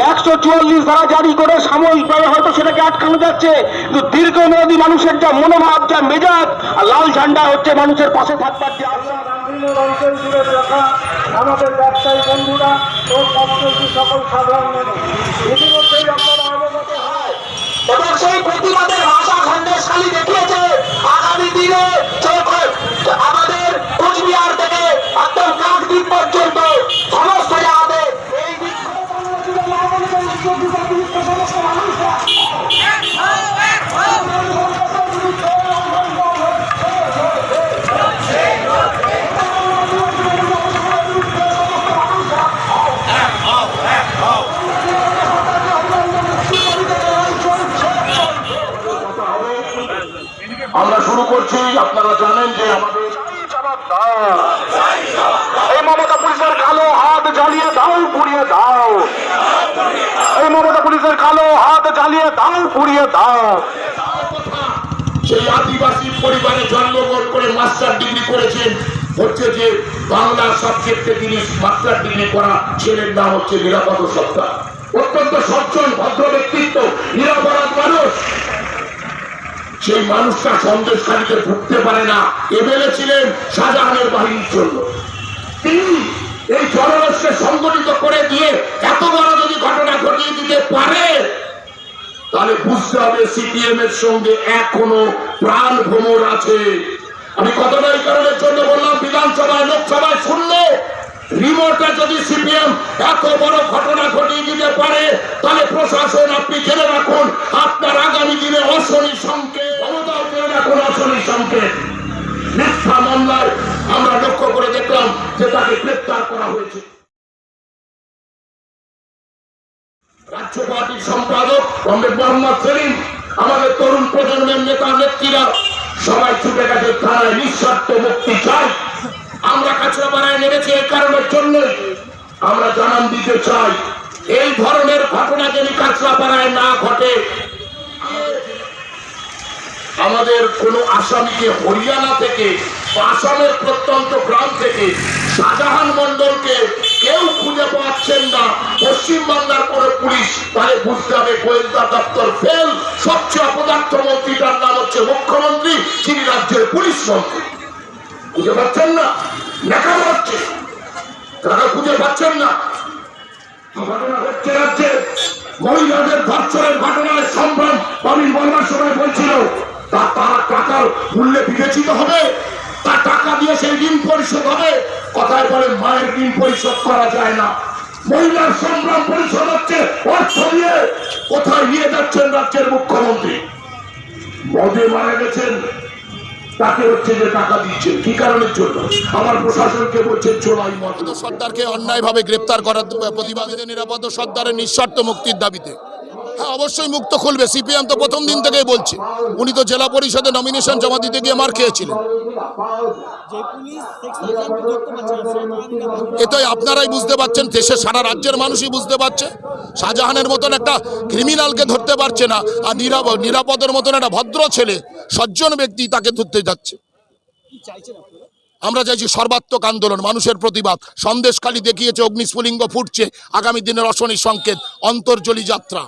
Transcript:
একশো চুয়াল্লিশ ধারা জারি করে সাময়িকভাবে হয়তো সেটাকে আটকানো যাচ্ছে। কিন্তু দীর্ঘমেয়াদী মানুষের যা মনোভাব, যা মেজাজ, আর লাল ঝান্ডা হচ্ছে মানুষের পাশে থাকবার যে আমাদের ব্যবসায়ী বন্ধুরা ও সকল সাধারণ মানুষ। ইতিমধ্যেই আপনারা অবগত হয়। এবং সেই প্রতিবাদের ভাষা খন্ডেশখালী দেখিয়েছে আগামী দিনে আমরা শুরু করছি, আপনারা জানেন যে আমাদের এই মমতা পুলিশের কালো হাত জ্বালিয়ে দাও, পুড়িয়ে দাও এই মমতা পুলিশের কালো হাত জ্বালিয়ে দাও, পুড়িয়ে দাও। সেই আদিবাসী পরিবারে জন্মগ্রহণ করে মাস্টার ডিগ্রি করেছেন। হচ্ছে যে সাবজেক্টে তিনি মাস্টার ডিগ্রি করা ছেলের নাম হচ্ছে নিরাপদ সত্তা। অত্যন্ত সচ্ছল ভদ্র ব্যক্তিত্ব, নিরাপরাধ মানুষ। সেই মানুষটা সন্দেশকারীতে ঢুকতে পারে না। এমএলএ ছিলেন শাহজাহানের বাহিনীর জন্য। তিনি এই জনরসকে সংগঠিত করে দিয়ে তাহলে বুঝতে হবে সিপিএম এর সঙ্গে এখনও প্রাণ ভ্রমর আছে। আমি কথাটা এই কারণের জন্য বললাম, বিধানসভায়, লোকসভায় শুনলো রিমোটে যদি সিপিএম এত বড় ঘটনা ঘটিয়ে দিতে পারে, তাহলে প্রশাসন আপনি জেনে রাখুন, আপনার আগামী দিনে অশনি সংকেত, ক্ষমতাও অশনি সংকেত। মিথ্যা মামলায় আমরা লক্ষ্য করে দেখলাম যে তাকে গ্রেপ্তার করা হয়েছে। পার্টির সম্পাদক কমরেড মোহাম্মদ সেলিম, আমাদের তরুণ প্রজন্মের নেতা নেত্রীরা, সবাই ছুটে গেছে থানায় নিঃস্বার্থ মুক্তি চাই। আমরা কাছড়াপাড়ায় নেমেছি এই কারণের জন্যই আমরা জানান দিতে চাই, এই ধরনের ঘটনা যদি কাছড়াপাড়ায় না ঘটে, আমাদের কোন আসামিকে হরিয়ানা থেকে, আসামের প্রত্যন্ত গ্রাম থেকে, শাহজাহান মন্ডলকে কেউ খুঁজে পাচ্ছেন না পুলিশ তাহলে হবে গোয়েন্দা দপ্তর ফেল। সবচেয়ে অপদার্থ মন্ত্রীটার নাম হচ্ছে মুখ্যমন্ত্রী, যিনি রাজ্যের পুলিশ মন্ত্রী। খুঁজে পাচ্ছেন না? দেখা হচ্ছে। তারা খুঁজে পাচ্ছেন না। কথায় বলে মায়ের ঋণ পরিশোধ করা যায় না। মহিলার সংগ্রাম পরিষদ হচ্ছে অর্থ নিয়ে কোথায় নিয়ে যাচ্ছেন রাজ্যের মুখ্যমন্ত্রী? মদে মারা গেছেন, তাকে হচ্ছে যে টাকা কি কারণের জন্য? আমার প্রশাসনকে বলছে সর্দারকে গ্রেপ্তার করার প্রতিবাদে নিরাপদ সর্দারের নিঃস্বার্থ মুক্তির দাবিতে। হ্যাঁ অবশ্যই মুক্ত খুলবে। সিপিএম তো প্রথম দিন থেকেই বলছে। উনি তো জেলা পরিষদে নমিনেশন জমা দিতে গিয়ে মার খেয়েছিলেন। এটাই আপনারাই বুঝতে পারছেন দেশের সারা রাজ্যের মানুষই বুঝতে পারছে। শাহজাহানের মতন একটা ক্রিমিনালকে ধরতে পারছে না আর নিরাপদ নিরাপদের মতন একটা ভদ্র ছেলে সজ্জন ব্যক্তি তাকে ধরতে যাচ্ছে। আমরা চাইছি সর্বাত্মক আন্দোলন মানুষের প্রতিবাদ। সন্দেশখালী দেখিয়েছে অগ্নিস্ফুলিঙ্গ ফুটছে। আগামী দিনের অশনি সংকেত অন্তর্জলি যাত্রা।